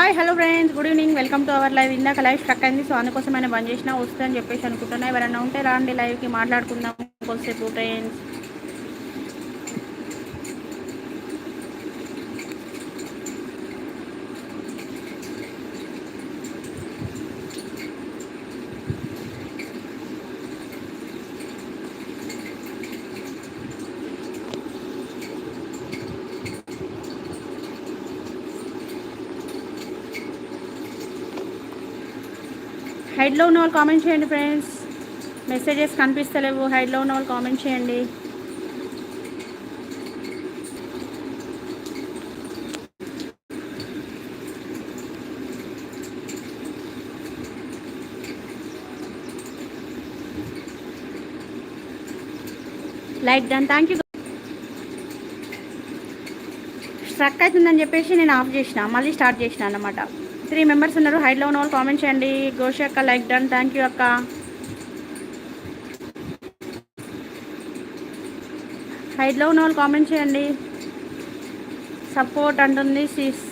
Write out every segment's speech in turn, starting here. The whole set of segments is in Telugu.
Hi hello friends. Good evening. Welcome to our live. ఇందాక లైవ్ స్ట్రక్ అయింది. సో అందుకోసం ఆయన బంద్ చేసిన వస్తుందని చెప్పేసి అనుకుంటున్నా. ఎవరైనా ఉంటే రాండి లైవ్కి మాట్లాడుకుందాం. కొద్దిసేపు ఫ్రెండ్స్ హైడ్లో ఉన్న వాళ్ళు కామెంట్ చేయండి ఫ్రెండ్స్. మెసేజెస్ కనిపిస్తలేవు. హైడ్లో ఉన్న వాళ్ళు కామెంట్ చేయండి. Like done. Thank you struck అవుతుందని చెప్పేసి నేను ఆఫ్ చేసిన. మళ్ళీ స్టార్ట్ చేసిన అన్నమాట. త్రీ మెంబర్స్ ఉన్నారు. హైట్లో ఉన్న వాళ్ళు కామెంట్ చేయండి. గోషి అక్క లైక్ డన్ థ్యాంక్ యూ అక్క. హైట్లో ఉన్న వాళ్ళు కామెంట్ చేయండి. సపోర్ట్ అంటుంది సిస్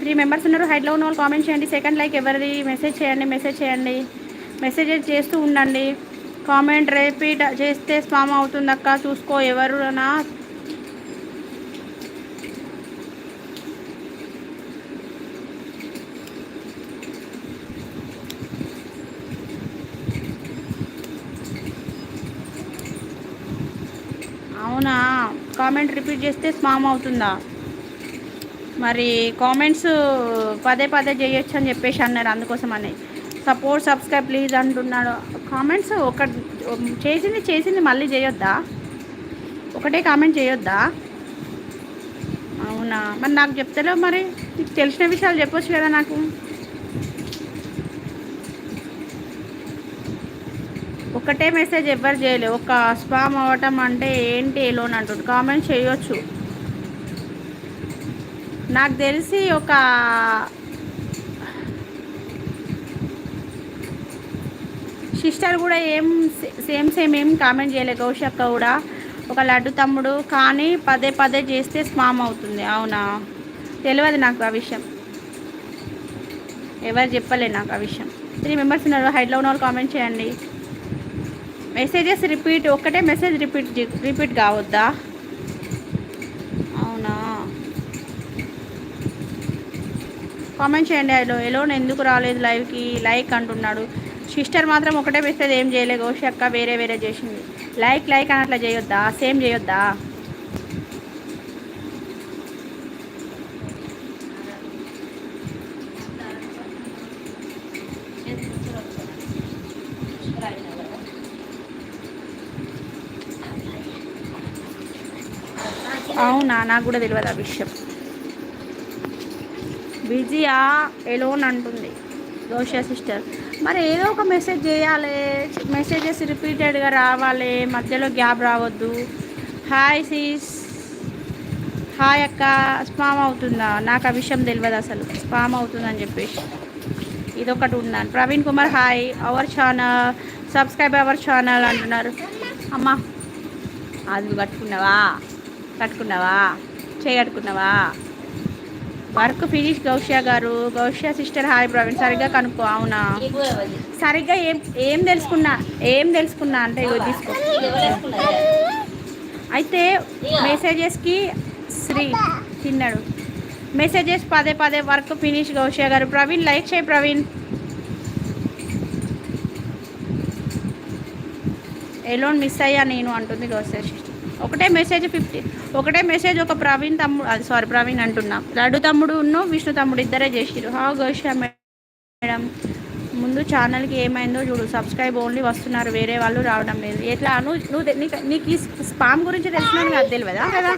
త్రీ మెంబర్స్ ఉన్నారు. హైట్లో ఉన్న వాళ్ళు కామెంట్ చేయండి. సెకండ్ లైక్ ఎవరిది? మెసేజ్ చేయండి. మెసేజ్ చేయండి. మెసేజ్ చేస్తూ ఉండండి. కామెంట్ రిపీట్ చేస్తే స్పామ్ అవుతుందక్క చూసుకో ఎవరునా? అవునా? కామెంట్ రిపీట్ చేస్తే స్పామ్ అవుతుందా? మరి కామెంట్స్ పదే పదే చేయొచ్చు అని చెప్పేసి అన్నారు అందుకోసం అని. సపోర్ట్ సబ్స్క్రైబ్ ప్లీజ్ అంటున్నాడు. కామెంట్స్ ఒక చేసింది చేసింది మళ్ళీ చేయొద్దా? ఒకటే కామెంట్ చేయొద్దా? అవునా? మరి నాకు చెప్తలేవు మరి. నీకు తెలిసిన విషయాలు చెప్పొచ్చు కదా నాకు. ఒకటే మెసేజ్ ఎవ్వరు చేయలేదు. ఒక స్పామ్ అవ్వటం అంటే ఏంటి లోన్ అంటుంది కామెంట్ చేయొచ్చు. నాకు తెలిసి ఒక సిస్టర్ కూడా ఏం సేమ్ సేమ్ ఏం కామెంట్ చేయలేదు గౌషక్క కూడా. ఒక లడ్డు తమ్ముడు. కానీ పదే పదే చేస్తే స్పామ్ అవుతుంది. అవునా? తెలియదు నాకు ఆ విషయం. ఎవరు చెప్పలే నాకు ఆ విషయం. త్రీ మెంబర్స్ ఉన్నారు? హైడ్లో ఉన్న వాళ్ళు కామెంట్ చేయండి. మెసేజెస్ రిపీట్ ఒక్కటే మెసేజ్ రిపీట్ రిపీట్ కావద్దా? అవునా? కామెంట్ చేయండి అలో ఎలోన్ ఎందుకు రాలేదు లైవ్కి? లైక్ అంటున్నాడు. సిస్టర్ మాత్రం ఒకటే మెసేజ్ ఏం చేయలేదు గోషి అక్క వేరే వేరే చేసింది. లైక్ లైక్ అని అట్లా చేయొద్దా? సేమ్ చేయొద్దా? అవునా నాకు కూడా తెలియదు ఆ విషయం. బిజీయా ఎలోన్ అంటుంది దోష సిస్టర్. మరి ఏదో ఒక మెసేజ్ చేయాలి మెసేజెస్ రిపీటెడ్గా రావాలి మధ్యలో గ్యాప్ రావద్దు. Hi sis. హాయ్ అక్క స్పామ్ అవుతుందా? నాకు ఆ విషయం తెలియదు అసలు. స్పామ్ అవుతుందని చెప్పేసి. ఇదొకటి ఉందని Praveen Kumar hi. Our channel subscribe our channel అంటున్నారు. అమ్మా అది కట్టుకున్నావా? కట్టుకున్నావా? చేయట్టుకున్నావా వర్క్ ఫినిష్ గౌష్యా గారు. Ghousia sister hi Praveen. సరిగ్గా కనుక్కో అవునా? సరిగ్గా ఏం ఏం తెలుసుకున్నా ఏం తెలుసుకున్నా అంటే ఇవి తీసుకో. అయితే మెసేజెస్కి శ్రీ తిన్నాడు. మెసేజెస్ పదే పదే వర్క్ ఫినిష్ గౌష్యా గారు. ప్రవీణ్ లైక్ చేయి ప్రవీణ్. ఎలోన్ మిస్ అయ్యా నేను అంటుంది గౌష్యా సిస్టర్. ఒకటే మెసేజ్ ఫిఫ్టీ ఒకటే మెసేజ్ ఒక ప్రవీణ్ తమ్ముడు అది సారీ ప్రవీణ్ అంటున్నా. లడ్డు తమ్ముడు విష్ణు తమ్ముడు ఇద్దరే చేసిరు హా గోషా మేడం ముందు ఛానల్కి ఏమైందో చూడు. సబ్స్క్రైబ్ ఓన్లీ వస్తున్నారు. వేరే వాళ్ళు రావడం లేదు. ఎట్లా? నువ్వు నువ్వు నీకు ఈ స్పామ్ గురించి తెలిసిన నాకు తెలియదా? కదా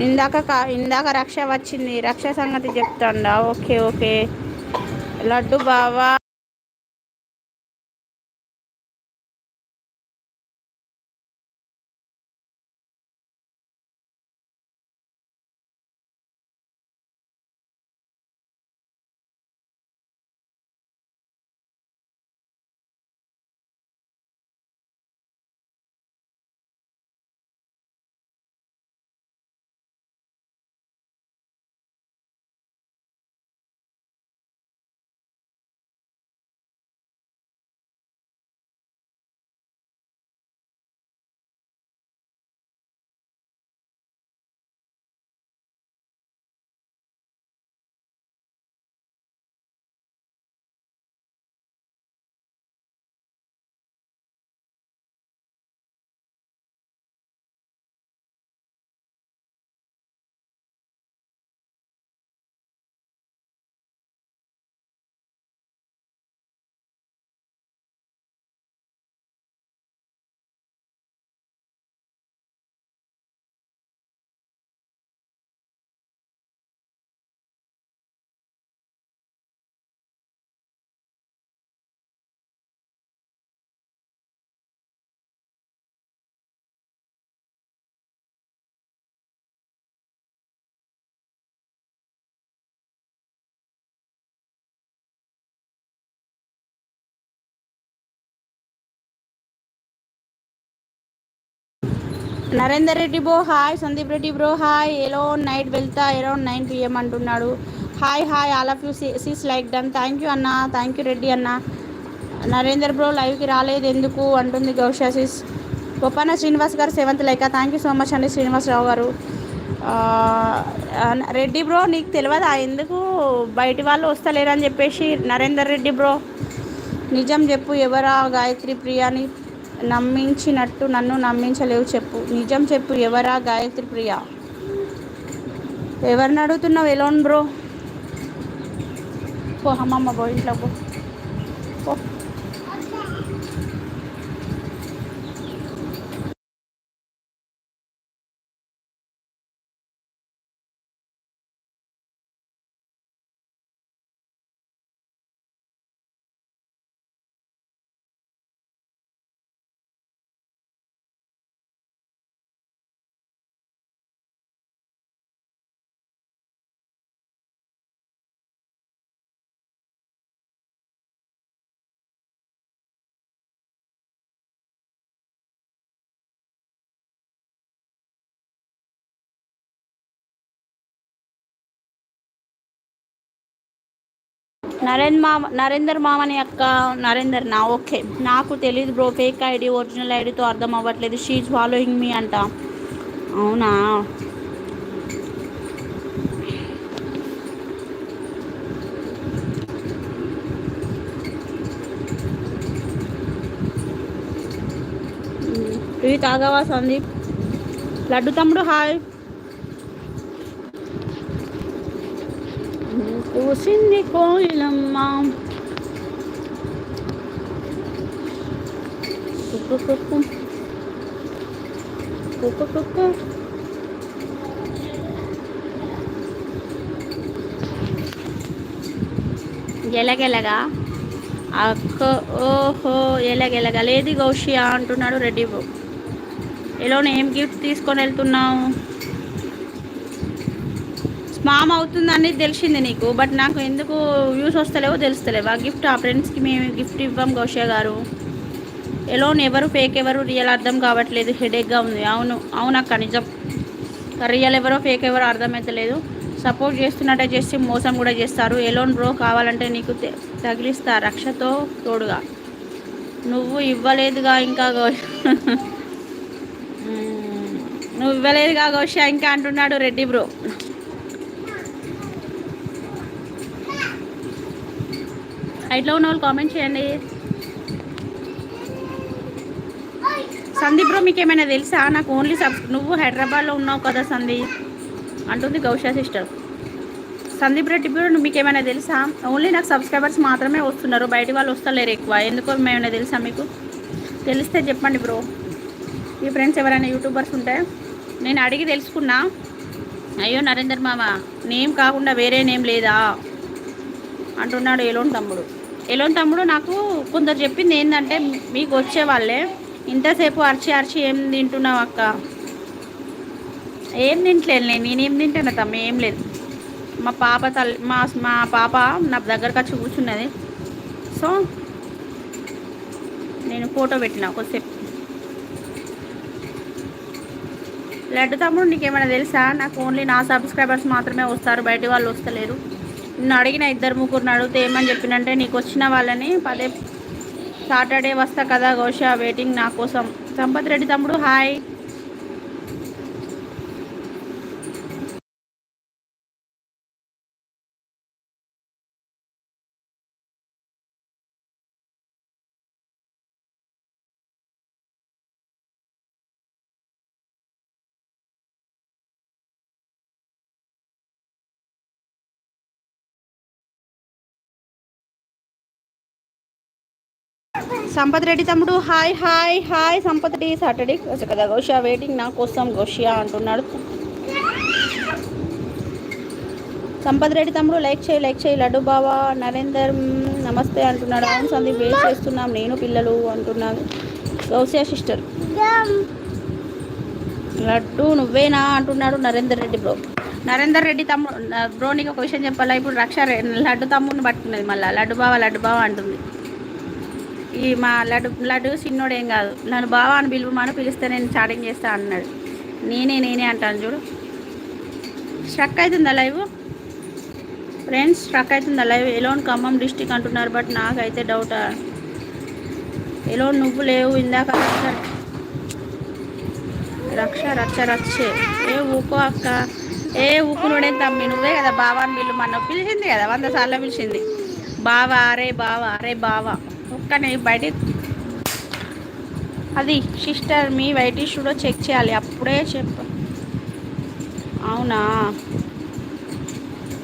ఇందాక కా ఇందాక రక్ష వచ్చింది రక్ష సంగతి చెప్తాండా. Okay okay. లడ్డు బావా. Narender Reddy bro hi. Sandeep Reddy bro hi. ఎలో నైట్ వెళ్తా అరౌండ్ నైన్ పిఎం అంటున్నాడు. Hi hi all of you sis like done thank you అన్న. థ్యాంక్ యూ రెడ్డి అన్న. నరేందర్ బ్రో లైవ్కి రాలేదు. ఎందుకు? అంటుంది గౌషాసిస్ గొప్పన్న శ్రీనివాస్ గారు seventh like. Thank you so much అండి శ్రీనివాసరావు గారు. రెడ్డి బ్రో నీకు తెలియదా? ఎందుకు బయటి వాళ్ళు వస్తలేరని చెప్పేసి నరేందర్ రెడ్డి బ్రో. నిజం చెప్పు ఎవరా గాయత్రి ప్రియాని? నమ్మించినట్టు నన్ను నమ్మించలేవు చెప్పు. నిజం చెప్పు ఎవరా గాయత్రి ప్రియ? ఎవరిని అడుగుతున్నావు ఎలోన్ బ్రో? పో అమ్మమ్మ బో ఇంట్లో నరేంద్ర మామ నరేందర్ మామని అక్క నరేందర్ నా ఓకే. నాకు తెలియదు బ్రో ఫేక్ ఐడి ఒరిజినల్ ఐడితో అర్థం అవ్వట్లేదు. షీజ్ ఫాలోయింగ్ మీ అంట. అవునా? ఇది తాగావా సందీప్? లడ్డు తమ్ముడు హాయ్ కూసింది కోయిలమ్మ. కుక్కు కుక్కు. కుక్కు కుక్కు. ఎలగెలగా? అక్క ఓహో ఎలగెలగా లేదు గౌషియా అంటున్నాడు రెడ్డి ఎలోనే ఏం గిఫ్ట్ తీసుకొని వెళ్తున్నావు? స్మామ్ అవుతుందని తెలిసింది నీకు బట్ నాకు ఎందుకు వ్యూస్ వస్తలేవో తెలుస్తలేవు ఆ గిఫ్ట్ ఆ ఫ్రెండ్స్కి మేము గిఫ్ట్ ఇవ్వం గౌషియా గారు. ఎలోన్ ఎవరు ఫేక్ ఎవరు రియల్ అర్థం కావట్లేదు హెడేక్గా ఉంది. అవును అవునక్క నిజం. రియల్ ఎవరో ఫేక్ ఎవరో అర్థమవుతలేదు సపోర్ట్ చేస్తున్నట్టే చేసి మోసం కూడా చేస్తారు. ఎలోన్ బ్రో కావాలంటే నీకు తగిలిస్తా రక్షతో తోడుగా. నువ్వు ఇవ్వలేదుగా ఇంకా నువ్వు ఇవ్వలేదుగా గోష ఇంకా అంటున్నాడు రెడ్డి బ్రో హైట్లో ఉన్న వాళ్ళు కామెంట్ చేయండి. సందీప్ బ్రో మీకు ఏమైనా తెలుసా? నాకు ఓన్లీ సబ్ నువ్వు హైదరాబాద్లో ఉన్నావు కదా సందీప్? అంటుంది గౌషా సిస్టర్. సందీప్ రెడ్డి బ్రో మీకు ఏమైనా తెలుసా? ఓన్లీ నాకు సబ్స్క్రైబర్స్ మాత్రమే వస్తున్నారు. బయట వాళ్ళు వస్తలేరు ఎక్కువ. ఎందుకో ఏమైనా తెలుసా మీకు? తెలిస్తే చెప్పండి బ్రో. మీ ఫ్రెండ్స్ ఎవరైనా యూట్యూబర్స్ ఉంటే నేను అడిగి తెలుసుకున్నా. అయ్యో నరేందర్ మామ నేమ్ కాకుండా వేరే నేమ్ లేదా? అంటున్నాడు ఎలోన్ తమ్ముడు. ఎలోన్ తమ్ముడు నాకు కొందరు చెప్పింది ఏంటంటే మీకు వచ్చే వాళ్ళే. ఇంతసేపు అరిచి అరిచి ఏం తింటున్నావు అక్క? ఏం తింటలేదు నేను నేనేం తింటాను తమ్మ ఏం లేదు. మా పాప తల్లి మా మా పాప నా దగ్గరకు వచ్చి కూర్చున్నది. సో నేను ఫోటో పెట్టిన కొద్దిసేపు. లడ్డు తమ్ముడు నీకేమైనా తెలుసా? నాకు ఓన్లీ నా సబ్స్క్రైబర్స్ మాత్రమే వస్తారు బయట వాళ్ళు వస్తలేరు. నిన్ను అడిగిన ఇద్దరు ముగ్గురు అడిగితే ఏమని చెప్పినంటే నీకు వచ్చిన వాళ్ళని పదే సాటర్డే వస్తా కదా గోష వెయిటింగ్ నా కోసం. సంపత్ రెడ్డి తమ్ముడు హాయ్. సంపత్ రెడ్డి తమ్ముడు hi hi hi. Sampath Reddy Saturday కదా గోషియా వెయిటింగ్ నా కోసం గోషియా అంటున్నాడు. సంపత్ రెడ్డి తమ్ముడు లైక్ చేయి లైక్ చేయి. లడ్డు బావా నరేందర్ నమస్తే అంటున్నాడు. అవును సందీప్ వెయిట్ చేస్తున్నాం. నేను పిల్లలు అంటున్నాను. గౌసియా సిస్టర్ లడ్డు నువ్వేనా అంటున్నాడు నరేందర్ రెడ్డి బ్రో నరేందర్ రెడ్డి తమ్ముడు బ్రో నీకు ఒక విషయం చెప్పాలా? ఇప్పుడు రక్ష లడ్డు తమ్ముడిని పట్టుకున్నది మళ్ళీ. లడ్డు బావ లడ్డు బావ అంటుంది. ఈ మా లడ్డు లడ్డు చిన్నోడు ఏం కాదు. నన్ను బావా అని పిలువమని పిలిస్తే నేను చాటింగ్ చేస్తా అన్నాడు. నేనే నేనే అంటాను చూడు. స్ట్రక్ అవుతుందా లైవ్ ఫ్రెండ్స్ స్ట్రక్ అవుతుందా లైవ్ ఎలోన్ ఖమ్మం డిస్టిక్ అంటున్నారు బట్ నాకైతే డౌట్ ఎలోన్ నువ్వు లేవు ఇందాక రక్ష. రక్ష రక్షే ఏ ఊకో అక్క? ఏ ఊకునుడే తమ్మి? నువ్వే కదా బావా అని పిల్లు మన పిలిచింది కదా వంద సార్లు పిలిచింది. బావా అరే బావా అరే బావా. ఒక్కనే బయట అది సిస్టర్ మీ వైట్ ఇష్యూలో చెక్ చేయాలి. అప్పుడే చెప్పు. అవునా?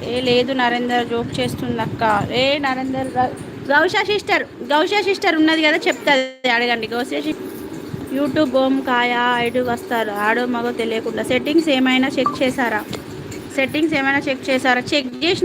ఏ లేదు నరేందర్ జోక్ చేస్తుంది అక్క. ఏ నరేందర్ గౌషా సిస్టర్ గౌషా సిస్టర్ ఉన్నది కదా చెప్తుంది. అడగండి. గౌషా యూట్యూబ్ హోమ్ కాయ ఐడు వస్తారు. ఆడో మగో తెలియకుండా. సెట్టింగ్స్ ఏమైనా చెక్ చేశారా? సెట్టింగ్స్ ఏమైనా చెక్ చేశారా? చెక్ చేసి